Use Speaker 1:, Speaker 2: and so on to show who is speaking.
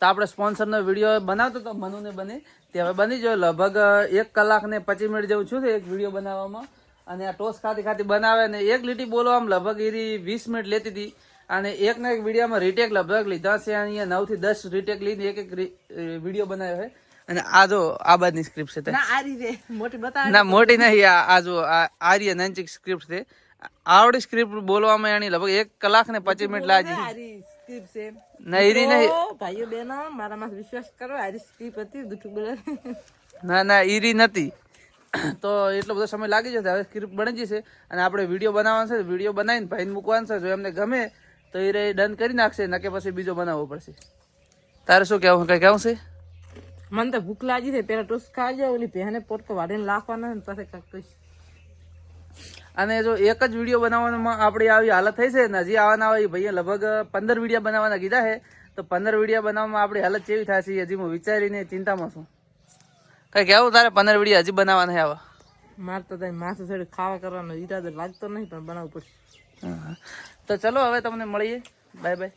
Speaker 1: તો આપણે સ્પોન્સરનો વીડિયો બનાવતો તો મનુને બને. તે હવે બની ગયો. લગભગ એક કલાક ને પચીસ મિનિટ જેવું છું એક વીડિયો બનાવવામાં. અને આ ટોસ ખાતી ખાતી બનાવે ને એક લીટી બોલવામાં લગભગ એરી વીસ મિનિટ લેતી હતી. અને એક ના એક વિડીયોમાં રીટેક લગભગ લીધા છે. અહીંયા નવથી દસ રીટેક લઈને એક એક વીડિયો બનાવ્યો છે. અને આ જો આ બાદની સ્ક્રિપ્ટ છે
Speaker 2: ના મોટી
Speaker 1: નહીં આ આ જો આ આર્ય નંચિક સ્ક્રિપ્ટ છે. આવડી સ્ક્રિપ્ટ બોલવામાં એની લગભગ એક કલાક ને પચીસ મિનિટ લાગી.
Speaker 2: સ્ક્રિપ્ટ છે.
Speaker 1: ના એરી નહીં.
Speaker 2: ભાઈઓ બહેનો મારા માં વિશ્વાસ કરો આરી સ્ક્રિપ્ટ હતી દુઠું બોલે
Speaker 1: ના ના ઈરી નથી. તો એટલો બધો સમય લાગી જશે હવે સ્ક્રિપ્ટ બની જશે. અને આપણે વીડિયો બનાવવાનો છે વીડિયો બનાવીને ભાઈને મૂકવાનો છે જો એમને ગમે તો એ ડન કરી નાખશે નકે પછી બીજો બનાવવો પડશે. તારે શું કહેવું કઈ કહેવું છે?
Speaker 2: મને તો ભૂખ લાગી છે પેલા ટોસ ખાઈ જાય ઓલી પહેને પોટકો વાળીને લાખવાના ને પછી કાંઈક કહીશ.
Speaker 1: અને જો એક જ વીડિયો બનાવવામાં આપણી આવી હાલત થઈ છે ને હજી આવવાના હોય ભાઈએ લગભગ પંદર વીડિયો બનાવવાના કીધા છે. તો પંદર વીડિયો બનાવવામાં આપણી હાલત કેવી થાય છે હજી હું વિચારીને ચિંતામાં છું. કઈ કેવું તારે પંદર વીડિયો હજી બનાવવાના છે આવા?
Speaker 2: મારે તો ત્યાં માથું થોડી ખાવા કરવાનો ઈરાદો લાગતો નહીં પણ બનાવવું પડશે.
Speaker 1: હા. તો ચલો હવે તમને મળીએ. Bye bye.